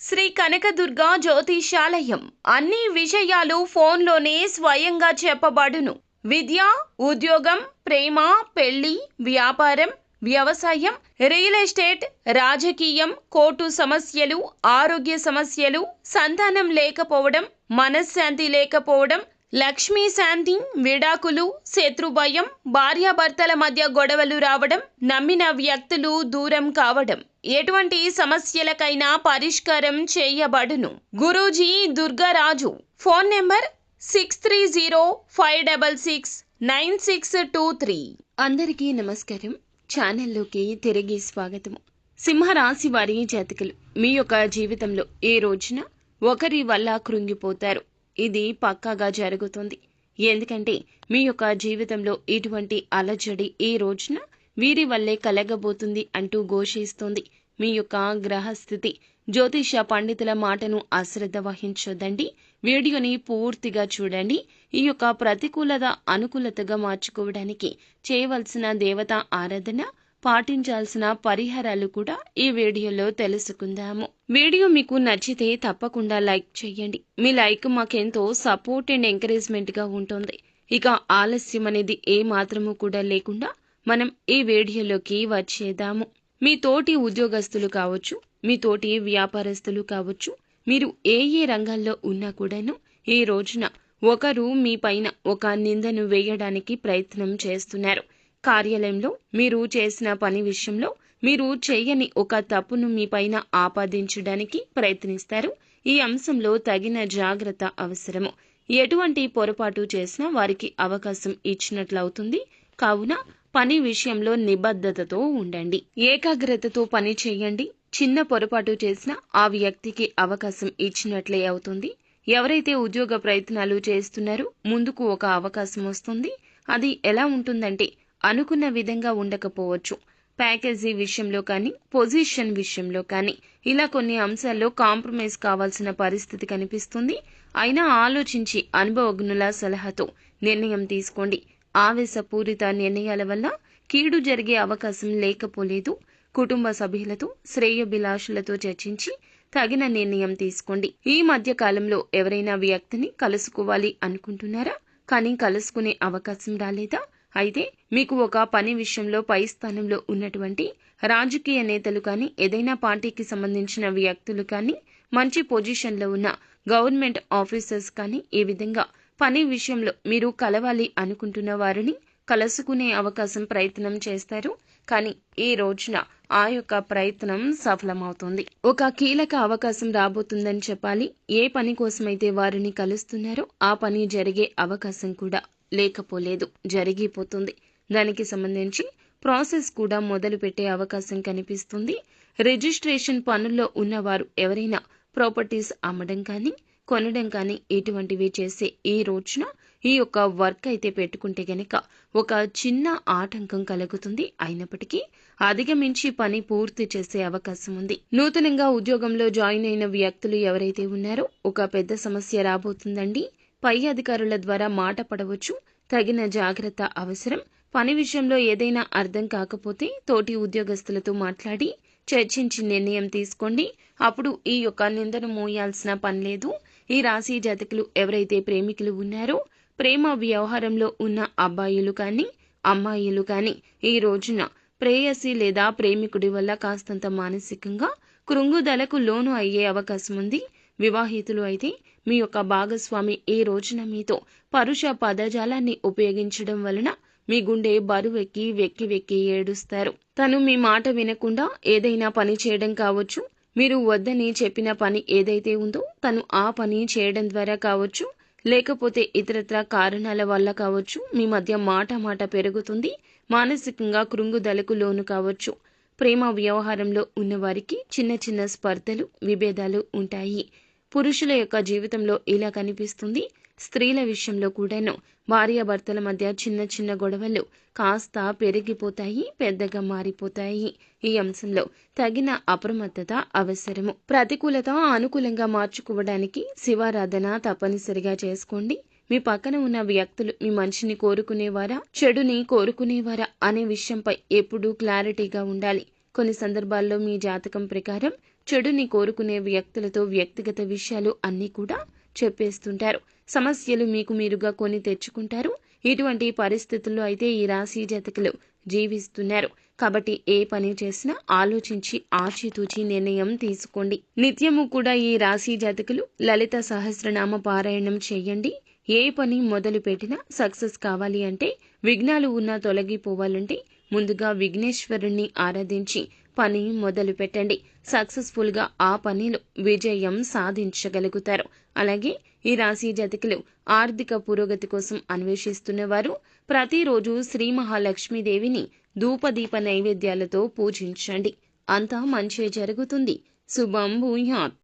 శ్రీ కనకదుర్గ జ్యోతిషాలయం. అన్ని విషయాలు ఫోన్లోనే స్వయంగా చెప్పబడును. విద్య ఉద్యోగం ప్రేమ పెళ్ళి వ్యాపారం వ్యవసాయం రియల్ ఎస్టేట్ రాజకీయం కోర్టు సమస్యలు ఆరోగ్య సమస్యలు సంతానం లేకపోవడం మనశ్శాంతి లేకపోవడం లక్ష్మీ శాంతి విడాకులు శత్రుభయం భార్యాభర్తల మధ్య గొడవలు రావడం నమ్మిన వ్యక్తులు దూరం కావడం. ఎటువంటి సమస్యలకైనా పరిష్కారం చేయబడును. Guruji Durgaraju phone number six three zero five double six nine six two three. అందరికీ నమస్కారం. ఛానల్లోకి తిరిగి స్వాగతము సింహరాశి వారి జాతకులు మీ యొక్క జీవితంలో ఏ రోజున ఒకరి వల్ల కృంగిపోతారు? ఇది పక్కాగా జరుగుతుంది. ఎందుకంటే మీ యొక్క జీవితంలో ఇటువంటి అలజడి ఈ రోజున వీరి వల్లే కలగబోతుంది అంటూ ఘోషిస్తుంది. మీ యొక్క గ్రహస్థితి. జ్యోతిష పండితుల మాటను అశ్రద్ధ వహించొద్దండి. వీడియోని పూర్తిగా చూడండి. ఈ యొక్క ప్రతికూలత అనుకూలతగా మార్చుకోవడానికి చేయవలసిన దేవత ఆరాధన పాటించాల్సిన పరిహారాలు కూడా ఈ వీడియోలో తెలుసుకుందాము. వీడియో మీకు నచ్చితే తప్పకుండా లైక్ చేయండి. మీ లైక్ మాకెంతో సపోర్ట్ అండ్ ఎంకరేజ్మెంట్గా ఉంటుంది. ఇక ఆలస్యం అనేది ఏ మాత్రము కూడా లేకుండా మనం ఈ వీడియోలోకి వచ్చేద్దాము. మీ తోటి ఉద్యోగస్తులు కావచ్చు మీ తోటి వ్యాపారస్తులు కావచ్చు మీరు ఏ ఏ రంగాల్లో ఉన్నా కూడాను ఈ రోజున ఒకరు మీ పైన ఒక నిందను వేయడానికి ప్రయత్నం చేస్తున్నారు. కార్యాలయంలో మీరు చేసిన పని విషయంలో మీరు చేయని ఒక తప్పును మీ పైన ఆపాదించడానికి ప్రయత్నిస్తారు. ఈ అంశంలో తగిన జాగ్రత్త అవసరము. ఎటువంటి పొరపాటు చేసినా వారికి అవకాశం ఇచ్చినట్లవుతుంది. కావున పని విషయంలో నిబద్ధతతో ఉండండి. ఏకాగ్రతతో పని చేయండి. చిన్న పొరపాటు చేసినా ఆ వ్యక్తికి అవకాశం ఇచ్చినట్లే అవుతుంది. ఎవరైతే ఉద్యోగ ప్రయత్నాలు చేస్తున్నారో ముందుకు ఒక అవకాశం వస్తుంది. అది ఎలా ఉంటుందంటే అనుకున్న విధంగా ఉండకపోవచ్చు. ప్యాకేజీ విషయంలో కానీ పొజిషన్ విషయంలో కానీ ఇలా కొన్ని అంశాల్లో కాంప్రమైజ్ కావాల్సిన పరిస్థితి కనిపిస్తుంది. అయినా ఆలోచించి అనుభవజ్ఞుల సలహాతో నిర్ణయం తీసుకోండి. ఆవేశపూరిత నిర్ణయాల వల్ల కీడు జరిగే అవకాశం లేకపోలేదు. కుటుంబ సభ్యులతో శ్రేయభిలాషులతో చర్చించి తగిన నిర్ణయం తీసుకోండి. ఈ మధ్య కాలంలో ఎవరైనా వ్యక్తిని కలుసుకోవాలి అనుకుంటున్నారా? కానీ కలుసుకునే అవకాశం రాలేదా? అయితే మీకు ఒక పని విషయంలో పై స్థానంలో ఉన్నటువంటి రాజకీయ నేతలు కానీ ఏదైనా పార్టీకి సంబంధించిన వ్యక్తులు కానీ మంచి పొజిషన్లో ఉన్న గవర్నమెంట్ ఆఫీసర్స్ కానీ ఈ విధంగా పని విషయంలో మీరు కలవాలి అనుకుంటున్న వారిని కలుసుకునే అవకాశం ప్రయత్నం చేస్తారు. కానీ ఈ రోజున ఆ యొక్క ప్రయత్నం సఫలమవుతుంది. ఒక కీలక అవకాశం రాబోతుందని చెప్పాలి. ఏ పని కోసమైతే వారిని కలుస్తున్నారో ఆ పని జరిగే అవకాశం కూడా లేకపోలేదు. జరిగిపోతుంది. దానికి సంబంధించి ప్రాసెస్ కూడా మొదలు పెట్టే అవకాశం కనిపిస్తుంది. రిజిస్ట్రేషన్ పనుల్లో ఉన్నవారు ఎవరైనా ప్రాపర్టీస్ అమ్మడం కానీ కొనడం కానీ ఇటువంటివి చేసే ఈ రోజున ఈ యొక్క వర్క్ అయితే పెట్టుకుంటే గనక ఒక చిన్న ఆటంకం కలుగుతుంది. అయినప్పటికీ అధిగమించి పని పూర్తి చేసే అవకాశం ఉంది. నూతనంగా ఉద్యోగంలో జాయిన్ అయిన వ్యక్తులు ఎవరైతే ఉన్నారో ఒక పెద్ద సమస్య రాబోతుందండి. పై అధికారుల ద్వారా మాట పడవచ్చు. తగిన జాగ్రత్త అవసరం. పని విషయంలో ఏదైనా అర్థం కాకపోతే తోటి ఉద్యోగస్తులతో మాట్లాడి చర్చించి నిర్ణయం తీసుకోండి. అప్పుడు ఈ యొక్క నిందను మోయాల్సిన పని లేదు. ఈ రాశి జాతకులు ఎవరైతే ప్రేమికులు ఉన్నారో ప్రేమ వ్యవహారంలో ఉన్న అబ్బాయిలు కానీ అమ్మాయిలు కానీ ఈ రోజున ప్రేయసి లేదా ప్రేమికుడి వల్ల కాస్తంత మానసికంగా కృంగుదలకు లోను అయ్యే అవకాశం ఉంది. వివాహితులు అయితే మీ యొక్క భాగస్వామి ఈ రోజున మీతో పరుష పదజాలాన్ని ఉపయోగించడం వలన మీ గుండె బరువెక్కి వెక్కి వెక్కి ఏడుస్తారు. తను మీ మాట వినకుండా ఏదైనా పని చేయడం కావచ్చు మీరు వద్దని చెప్పిన పని ఏదైతే ఉందో తను ఆ పని చేయడం ద్వారా కావచ్చు లేకపోతే ఇతరత్ర కారణాల వల్ల కావచ్చు మీ మధ్య మాట మాట పెరుగుతుంది మానసికంగా కృంగుదలకు లోను కావచ్చు. ప్రేమ వ్యవహారంలో ఉన్నవారికి చిన్న చిన్న స్పర్ధలు విభేదాలు ఉంటాయి. పురుషుల యొక్క జీవితంలో ఇలా కనిపిస్తుంది. స్త్రీల విషయంలో కూడాను భార్యాభర్తల మధ్య చిన్న చిన్న గొడవలు కాస్త పెరిగిపోతాయి పెద్దగా మారిపోతాయి. ఈ అంశంలో తగిన అప్రమత్తత అవసరము. ప్రతికూలత అనుకూలంగా మార్చుకోవడానికి శివారాధన తప్పనిసరిగా చేసుకోండి. మీ పక్కన ఉన్న వ్యక్తులు మీ మంచిని కోరుకునేవారా చెడుని కోరుకునేవారా అనే విషయంపై ఎప్పుడూ క్లారిటీగా ఉండాలి. కొన్ని సందర్భాల్లో మీ జాతకం ప్రకారం చెడుని కోరుకునే వ్యక్తులతో వ్యక్తిగత విషయాలు అన్నీ కూడా చెప్పేస్తుంటారు. సమస్యలు మీకు మీరుగా కొని తెచ్చుకుంటారు. ఇటువంటి పరిస్థితుల్లో అయితే ఈ రాశి జతకులు జీవిస్తున్నారు. కాబట్టి ఏ పని చేసినా ఆలోచించి ఆచితూచి నిర్ణయం తీసుకోండి. నిత్యము కూడా ఈ రాశి జాతకులు లలిత సహస్రనామ పారాయణం చేయండి. ఏ పని మొదలు పెట్టినా సక్సెస్ కావాలి అంటే విఘ్నాలు ఉన్నా తొలగిపోవాలంటే ముందుగా విఘ్నేశ్వరుణ్ణి ఆరాధించి పని మొదలు పెట్టండి సక్సెస్ఫుల్గా ఆ పనిలో విజయం సాధించగలుగుతారు. అలాగే ఈ రాశి జాతకులు ఆర్థిక పురోగతి కోసం అన్వేషిస్తున్నవారు ప్రతిరోజు శ్రీ మహాలక్ష్మీదేవిని ధూపదీప నైవేద్యాలతో పూజించండి. అంతా మంచి జరుగుతుంది. శుభం భూయాత్.